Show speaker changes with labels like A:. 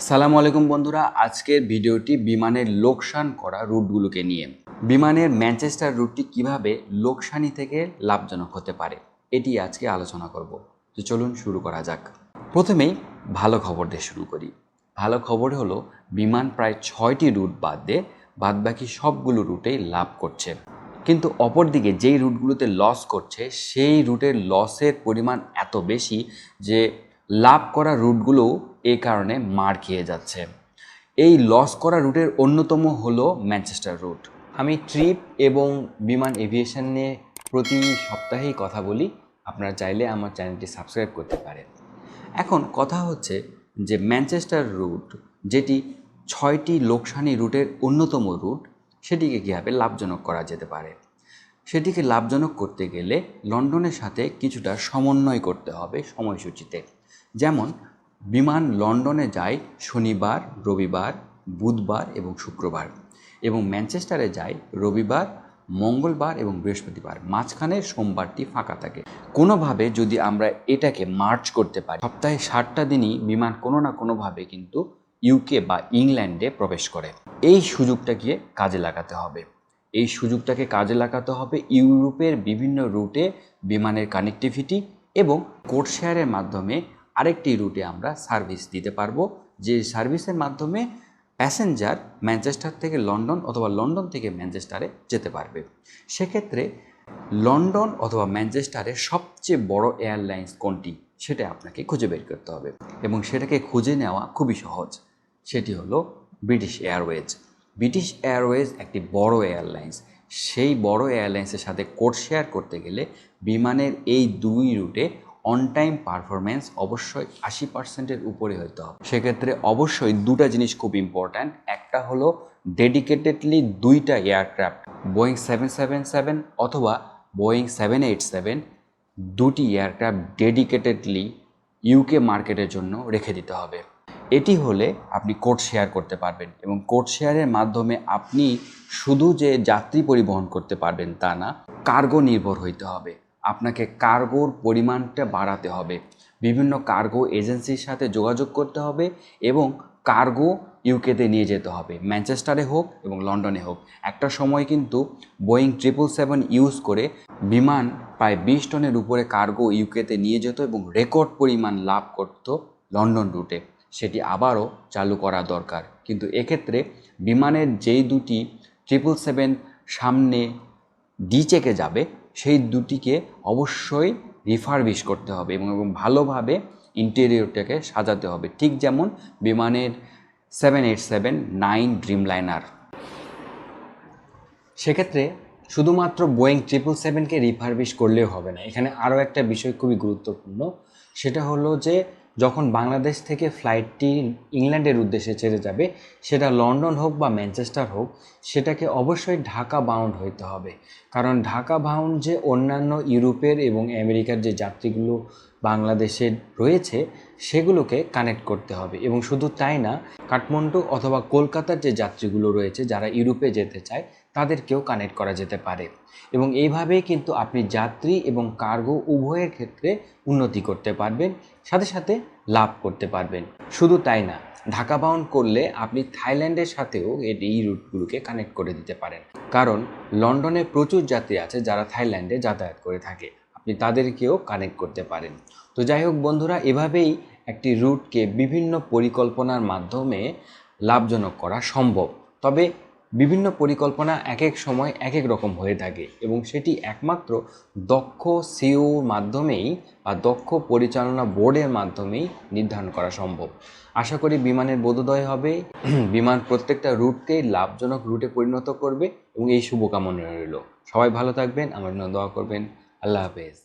A: আসসালামু আলাইকুম বন্ধুরা, আজকের ভিডিওটি বিমানের লোকসান করা রুটগুলোকে নিয়ে। বিমানের ম্যানচেস্টার রুটটি কীভাবে লোকসানি থেকে লাভজনক হতে পারে, এটি আজকে আলোচনা করব। তো চলুন শুরু করা যাক। প্রথমেই ভালো খবর দিয়ে শুরু করি। ভালো খবর হলো, বিমান প্রায় ছয়টি রুট বাদ দিয়ে বাদবাকি সবগুলো রুটেই লাভ করছে। কিন্তু অপরদিকে যেই রুটগুলোতে লস করছে, সেই রুটের লসের পরিমাণ এত বেশি যে লাভ করা রুটগুলোও এই কারণে মার খেয়ে যাচ্ছে। এই লস করা রুটের অন্যতম হলো ম্যানচেস্টার রুট আমি ট্রিপ এবং বিমান এভিয়েশন নিয়ে প্রতি সপ্তাহেই কথা বলি, আপনারা চাইলে আমার চ্যানেলটি সাবস্ক্রাইব করতে পারেন। এখন কথা হচ্ছে যে ম্যানচেস্টার রুট যেটি ছয়টি লোকসানি রুটের অন্যতম রুট সেটিকে কীভাবে লাভজনক করা যেতে পারে? সেটিকে লাভজনক করতে গেলে লন্ডনের সাথে কিছুটা সমন্বয় করতে হবে সময়সূচিতে। যেমন, বিমান লন্ডনে যায় শনিবার, রবিবার, বুধবার এবং শুক্রবার এবং ম্যানচেস্টারে যায় রবিবার, মঙ্গলবার এবং বৃহস্পতিবার। মাঝখানে সোমবারটি ফাঁকা থাকে। কোনোভাবে যদি আমরা এটাকে মার্চ করতে পারি, সপ্তাহে ষাটটা দিনই বিমান কোনো না কোনোভাবে কিন্তু ইউকে বা ইংল্যান্ডে প্রবেশ করে। এই সুযোগটাকে কাজে লাগাতে হবে। এই সুযোগটাকে কাজে লাগাতে হবে ইউরোপের বিভিন্ন রুটে বিমানের কানেক্টিভিটি এবং কোড শেয়ারের মাধ্যমে আরেকটি রুটে আমরা সার্ভিস দিতে পারব, যে সার্ভিসের মাধ্যমে প্যাসেঞ্জার ম্যানচেস্টার থেকে লন্ডন অথবা লন্ডন থেকে ম্যানচেস্টারে যেতে পারবে। সেক্ষেত্রে লন্ডন অথবা ম্যানচেস্টারের সবচেয়ে বড় এয়ারলাইন্স কোনটি সেটা আপনাকে খুঁজে বের করতে হবে এবং সেটাকে খুঁজে নেওয়া খুবই সহজ। সেটি হলো ব্রিটিশ এয়ারওয়েজ। ব্রিটিশ এয়ারওয়েজ একটি বড় এয়ারলাইন্স। সেই বড় এয়ারলাইন্সের সাথে কোড শেয়ার করতে গেলে বিমানের এই দুই রুটে অন টাইম পারফরমেন্স অবশ্যই আশি পার্সেন্টের উপরে হতে হবে। সেক্ষেত্রে অবশ্যই দুটা জিনিস খুব ইম্পর্ট্যান্ট একটা হলো ডেডিকেটেডলি দুইটা aircraft Boeing seven seven seven অথবা বোয়িং সেভেন এইট সেভেন দুটি এয়ারক্রাফট ডেডিকেটেডলি ইউকে মার্কেটের জন্য রেখে দিতে হবে। এটি হলে আপনি কোড শেয়ার করতে পারবেন এবং কোড শেয়ারের মাধ্যমে আপনি শুধু যে যাত্রী পরিবহন করতে পারবেন তা না কার্গো নির্ভর হইতে হবে। আপনাকে কার্গোর পরিমাণটা বাড়াতে হবে। বিভিন্ন কার্গো এজেন্সির সাথে যোগাযোগ করতে হবে এবং কার্গো ইউকেতে নিয়ে যেতে হবে। ম্যানচেস্টারে হোক এবং লন্ডনে হোক। একটা সময় কিন্তু বোয়িং ট্রিপল সেভেন ইউজ করে বিমান প্রায় বিশ টনের উপরে কার্গো ইউকেতে নিয়ে যেত এবং রেকর্ড পরিমাণ লাভ করত লন্ডন রুটে। সেটি আবারও চালু করা দরকার। কিন্তু এক্ষেত্রে বিমানের যেই দুটি ট্রিপল সেভেন সামনে ডি চেকে যাবে সেই দুটিকে অবশ্যই রিফারবিশ করতে হবে এবং ভালোভাবে ইন্টেরিয়রটাকে সাজাতে হবে। ঠিক যেমন বিমানের seven eight seven nine Dreamliner সেক্ষেত্রে শুধুমাত্র বোয়িং ট্রিপল সেভেনকে রিফারবিশ করলেও হবে না। এখানে আরও একটা বিষয় খুবই গুরুত্বপূর্ণ, সেটা হলো যে যখন বাংলাদেশ থেকে ফ্লাইটটি ইংল্যান্ডের উদ্দেশ্যে ছেড়ে যাবে, সেটা লন্ডন হোক বা ম্যানচেস্টার হোক, সেটাকে অবশ্যই ঢাকা বাউন্ড হইতে হবে। কারণ ঢাকা বাউন্ড যে অন্যান্য ইউরোপের এবং আমেরিকার যে যাত্রীগুলো বাংলাদেশে রয়েছে, সেগুলোকে কানেক্ট করতে হবে। এবং শুধু তাই না, কাঠমান্ডু অথবা কলকাতার যে যাত্রীগুলো রয়েছে, যারা ইউরোপে যেতে চায় তাদেরকেও কানেক্ট করা যেতে পারে। এবং এইভাবে কিন্তু আপনি যাত্রী এবং কার্গো উভয়ের ক্ষেত্রে উন্নতি করতে পারবেন, সাথে সাথে লাভ করতে পারবেন। শুধু তাই না, ঢাকা বাউন্ড করলে আপনি থাইল্যান্ডের সাথেও এই রুটগুলোকে কানেক্ট করে দিতে পারেন। কারণ লন্ডনে প্রচুর যাত্রী আছে যারা থাইল্যান্ডে যাতায়াত করে থাকে, আপনি তাদেরকেও কানেক্ট করতে পারেন। তো যাই হোক বন্ধুরা, এভাবেই একটি রুটকে বিভিন্ন পরিকল্পনার মাধ্যমে লাভজনক করা সম্ভব। তবে বিভিন্ন পরিকল্পনা এক এক সময় এক এক রকম হয়ে থাকে এবং সেটি একমাত্র দক্ষ সিওর মাধ্যমেই বা দক্ষ পরিচালনা বোর্ডের মাধ্যমেই নির্ধারণ করা সম্ভব। আশা করি বিমানের বোধোদয় হবে। বিমান প্রত্যেকটা রুটকেই লাভজনক রুটে পরিণত করবে এবং এই শুভকামনা রইল। সবাই ভালো থাকবেন। আমার জন্য দোয়া করবেন। আল্লাহ হাফেজ।